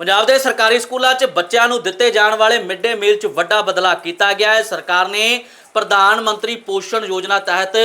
ਪੰਜਾਬ ਦੇ ਸਰਕਾਰੀ ਸਕੂਲਾਂ 'ਚ ਬੱਚਿਆਂ ਨੂੰ ਦਿੱਤੇ ਜਾਣ ਵਾਲੇ ਮਿਡ ਡੇ ਮੀਲ 'ਚ ਵੱਡਾ ਬਦਲਾਅ ਕੀਤਾ ਗਿਆ ਹੈ। ਸਰਕਾਰ ਨੇ ਪ੍ਰਧਾਨ ਮੰਤਰੀ ਪੋਸ਼ਣ ਯੋਜਨਾ ਤਹਿਤ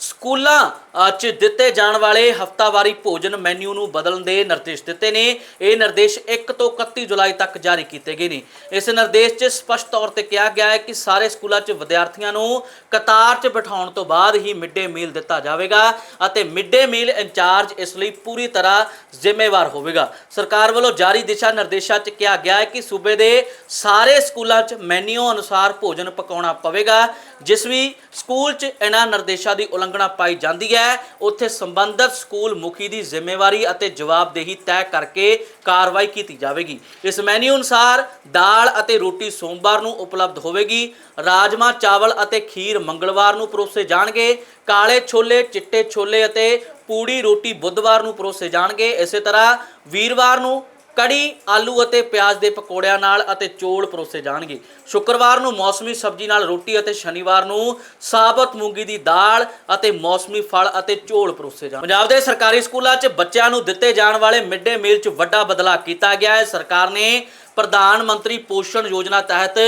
ਸਕੂਲਾਂ 'ਚ ਦਿੱਤੇ ਜਾਣ ਵਾਲੇ ਹਫਤਾਵਾਰੀ ਭੋਜਨ ਮੈਨੂ ਨੂੰ ਬਦਲਣ ਦੇ ਨਿਰਦੇਸ਼ ਦਿੱਤੇ ਨੇ। ਇਹ ਨਿਰਦੇਸ਼ 1 ਤੋਂ 31 ਜੁਲਾਈ ਤੱਕ ਜਾਰੀ ਕੀਤੇ ਗਏ ਨੇ। ਇਸ ਨਿਰਦੇਸ਼ 'ਚ ਸਪਸ਼ਟ ਤੌਰ ਤੇ ਕਿਹਾ ਗਿਆ ਹੈ ਕਿ ਸਾਰੇ ਸਕੂਲਾਂ 'ਚ ਵਿਦਿਆਰਥੀਆਂ ਨੂੰ ਕਤਾਰ 'ਚ ਬਿਠਾਉਣ ਤੋਂ ਬਾਅਦ ਹੀ ਮਿਡ ਡੇ ਮੀਲ ਦਿੱਤਾ ਜਾਵੇਗਾ ਅਤੇ ਮਿਡ ਡੇ ਮੀਲ ਇੰਚਾਰਜ ਇਸ ਲਈ ਪੂਰੀ ਤਰ੍ਹਾਂ ਜ਼ਿੰਮੇਵਾਰ ਹੋਵੇਗਾ। ਸਰਕਾਰ ਵੱਲੋਂ ਜਾਰੀ ਦਿਸ਼ਾ ਨਿਰਦੇਸ਼ਾਂ 'ਚ ਕਿਹਾ ਗਿਆ ਹੈ ਕਿ ਸੂਬੇ ਦੇ ਸਾਰੇ ਸਕੂਲਾਂ 'ਚ ਮੈਨੂ ਅਨੁਸਾਰ ਭੋਜਨ ਪਕਾਉਣਾ ਪਵੇਗਾ, ਜਿਸ ਵੀ ਸਕੂਲ 'ਚ ਇਹਨਾਂ ਨਿਰਦੇਸ਼ਾਂ ਦੀ ਉਲੰਘਣਾ ਪਾਈ ਜਾਂਦੀ ਹੈ। ਉੱਥੇ ਸੰਬੰਧਿਤ ਸਕੂਲ ਮੁਖੀ ਦੀ ਜ਼ਿੰਮੇਵਾਰੀ ਅਤੇ ਜਵਾਬਦੇਹੀ ਤੈਅ ਕਰਕੇ ਕਾਰਵਾਈ ਕੀਤੀ ਜਾਵੇਗੀ। ਇਸ ਮੈਨੂ ਅਨੁਸਾਰ ਦਾਲ ਅਤੇ ਰੋਟੀ ਸੋਮਵਾਰ ਨੂੰ ਉਪਲਬਧ ਹੋਵੇਗੀ। ਰਾਜਮਾ, ਚਾਵਲ ਅਤੇ ਖੀਰ ਮੰਗਲਵਾਰ ਨੂੰ ਪਰੋਸੇ ਜਾਣਗੇ। ਕਾਲੇ ਛੋਲੇ, ਚਿੱਟੇ ਛੋਲੇ ਅਤੇ ਪੂੜੀ ਰੋਟੀ ਬੁੱਧਵਾਰ ਨੂੰ ਪਰੋਸੇ ਜਾਣਗੇ। ਇਸੇ ਤਰ੍ਹਾਂ ਵੀਰਵਾਰ ਨੂੰ ਕੜੀ, ਆਲੂ ਅਤੇ ਪਿਆਜ਼ ਦੇ ਪਕੌੜਿਆਂ ਨਾਲ ਅਤੇ ਚੋਲ ਪਰੋਸੇ ਜਾਣਗੇ। ਸ਼ੁੱਕਰਵਾਰ ਨੂੰ ਮੌਸਮੀ ਸਬਜ਼ੀ ਨਾਲ ਰੋਟੀ ਅਤੇ ਸ਼ਨੀਵਾਰ ਨੂੰ ਸਾਬਤ ਮੂੰਗੀ ਦੀ ਦਾਲ ਅਤੇ ਮੌਸਮੀ ਫਲ ਅਤੇ ਚੋਲ ਪਰੋਸੇ ਜਾਣ ਪੰਜਾਬ ਦੇ ਸਰਕਾਰੀ ਸਕੂਲਾਂ 'ਚ ਬੱਚਿਆਂ ਨੂੰ ਦਿੱਤੇ ਜਾਣ ਵਾਲੇ ਮਿਡ ਡੇ ਮੀਲ 'ਚ ਵੱਡਾ ਬਦਲਾਅ ਕੀਤਾ ਗਿਆ ਹੈ। ਸਰਕਾਰ ਨੇ ਪ੍ਰਧਾਨ ਮੰਤਰੀ ਪੋਸ਼ਣ ਯੋਜਨਾ ਤਹਿਤ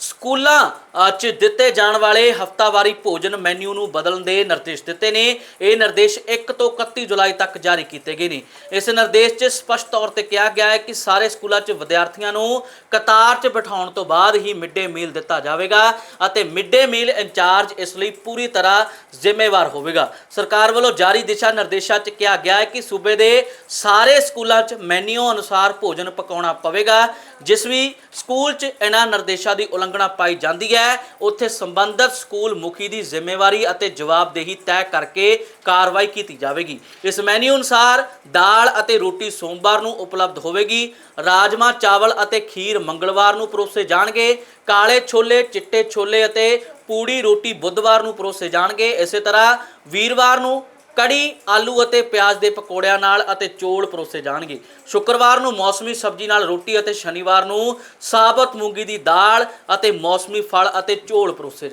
ਸਕੂਲਾਂ 'ਚ ਦਿੱਤੇ ਜਾਣ ਵਾਲੇ ਹਫਤਾਵਾਰੀ ਭੋਜਨ ਮੈਨੂ ਨੂੰ ਬਦਲਣ ਦੇ ਨਿਰਦੇਸ਼ ਦਿੱਤੇ ਨੇ। ਇਹ ਨਿਰਦੇਸ਼ 1 ਤੋਂ 31 ਜੁਲਾਈ ਤੱਕ ਜਾਰੀ ਕੀਤੇ ਗਏ ਨੇ। ਇਸ ਨਿਰਦੇਸ਼ 'ਚ ਸਪਸ਼ਟ ਤੌਰ ਤੇ ਕਿਹਾ ਗਿਆ ਹੈ ਕਿ ਸਾਰੇ ਸਕੂਲਾਂ 'ਚ ਵਿਦਿਆਰਥੀਆਂ ਨੂੰ ਕਤਾਰ 'ਚ ਬਿਠਾਉਣ ਤੋਂ ਬਾਅਦ ਹੀ ਮਿਡ ਡੇ ਮੀਲ ਦਿੱਤਾ ਜਾਵੇਗਾ ਅਤੇ ਮਿਡ ਡੇ ਮੀਲ ਇੰਚਾਰਜ ਇਸ ਲਈ ਪੂਰੀ ਤਰ੍ਹਾਂ ਜ਼ਿੰਮੇਵਾਰ ਹੋਵੇਗਾ। ਸਰਕਾਰ ਵੱਲੋਂ ਜਾਰੀ ਦਿਸ਼ਾ ਨਿਰਦੇਸ਼ਾਂ 'ਚ ਕਿਹਾ ਗਿਆ ਹੈ ਕਿ ਸੂਬੇ ਦੇ ਸਾਰੇ ਸਕੂਲਾਂ 'ਚ ਮੈਨੂ ਅਨੁਸਾਰ ਭੋਜਨ ਪਕਾਉਣਾ ਪਵੇਗਾ। ਜਿਸ ਵੀ ਸਕੂਲ 'ਚ ਇਹਨਾਂ ਨਿਰਦੇਸ਼ਾਂ ਦੀ ਉਲੰਘਣਾ ਪਾਈ ਜਾਂਦੀ ਹੈ, ਉੱਥੇ ਸੰਬੰਧਿਤ ਸਕੂਲ ਮੁਖੀ ਦੀ ਜ਼ਿੰਮੇਵਾਰੀ ਅਤੇ ਜਵਾਬਦੇਹੀ ਤੈਅ ਕਰਕੇ ਕਾਰਵਾਈ ਕੀਤੀ ਜਾਵੇਗੀ। ਇਸ ਮੈਨੂ ਅਨੁਸਾਰ ਦਾਲ ਅਤੇ ਰੋਟੀ ਸੋਮਵਾਰ ਨੂੰ ਉਪਲਬਧ ਹੋਵੇਗੀ। ਰਾਜਮਾ, ਚਾਵਲ ਅਤੇ ਖੀਰ ਮੰਗਲਵਾਰ ਨੂੰ ਪਰੋਸੇ ਜਾਣਗੇ। ਕਾਲੇ ਛੋਲੇ, ਚਿੱਟੇ ਛੋਲੇ ਅਤੇ ਪੂੜੀ ਰੋਟੀ ਬੁੱਧਵਾਰ ਨੂੰ ਪਰੋਸੇ ਜਾਣਗੇ। ਇਸੇ ਤਰ੍ਹਾਂ ਵੀਰਵਾਰ ਨੂੰ ਕੜੀ, ਆਲੂ ਅਤੇ ਪਿਆਜ਼ ਦੇ ਪਕੌੜਿਆਂ ਨਾਲ ਅਤੇ ਚੋਲ ਪਰੋਸੇ ਜਾਣਗੇ। ਸ਼ੁੱਕਰਵਾਰ ਨੂੰ ਮੌਸਮੀ ਸਬਜ਼ੀ ਨਾਲ ਰੋਟੀ ਅਤੇ ਸ਼ਨੀਵਾਰ ਨੂੰ ਸਾਬਤ ਮੂੰਗੀ ਦੀ ਦਾਲ ਅਤੇ ਮੌਸਮੀ ਫਲ ਅਤੇ ਚੋਲ ਪਰੋਸੇ ਜਾਣਗੇ।